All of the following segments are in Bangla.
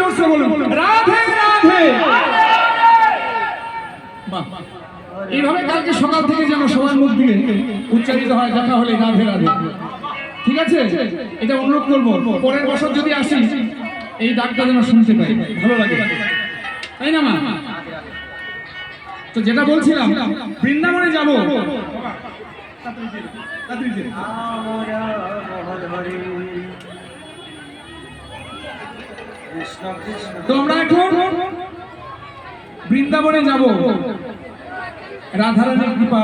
জোরসে বলুন। রাধে রাধে। বাহ। এইভাবে কালকে সকাল থেকে যেন সবার মুখ দিয়ে উচ্চারিত হয় দেখা হলে রাধে রাধে। ঠিক আছে? এটা অনুরোধ করব। পরের বছর যদি আসি এই ডাকটা যেন শুনতে পাই। ভালো লাগে। তাই না মা? তো যেটা বলছিলাম বৃন্দাবনে যাব। তো আমরা এখন বৃন্দাবনে যাব। রাধারানীর কৃপা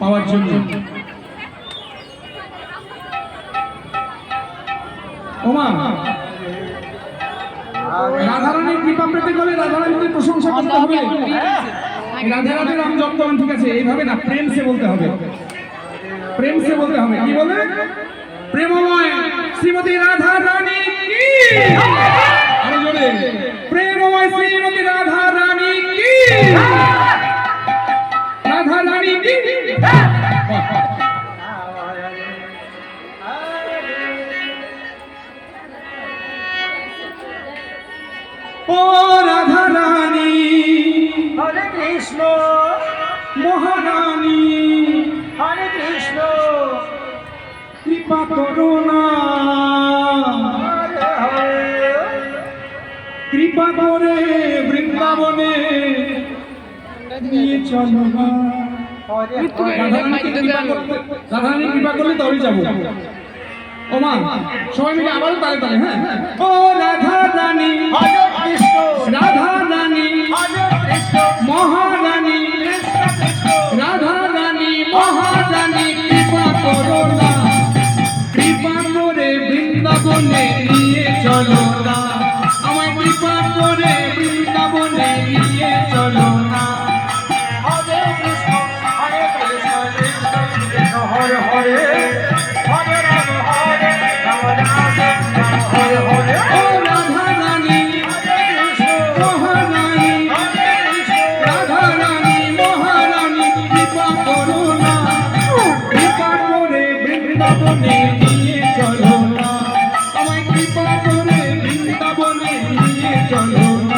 পাওয়ার জন্য। ওমা রাধারানীর কৃপা পেতে গেলে রাধারানীকে প্রশংসা করতে হবে। রাধে রাধে রাম জপতমান ঠিক আছে? এইভাবে না প্রেম সে বলতে হবে। প্রেম সে বলতে হবে। কি বলে? প্রেমময়। শ্রীমতী রাধা ও রাধা রানী হরে কৃষ্ণ। মহারানী হরে কৃষ্ণ। কৃপা করো না। হরে হরে। কৃপা করে বৃন্দাবনে নিয়ে চলো রাধারানী কৃপা করলে তবেই যাব। ও মা সবাই মিলে আবারও তালে তালে হ্যাঁ? ও বৃন্দাবনে নিয়ে চলো না। আমায় কৃপা করে বৃন্দাবনে নিয়ে চলো না। হরে কৃষ্ণ হরে কৃষ্ণ কৃষ্ণ হরে হরে। হরে রাম হরে রাম রাম হরে হরে। রাধা রানী মহারানী। কৃপা করো না। কৃপা করে বৃন্দাবনে নিয়ে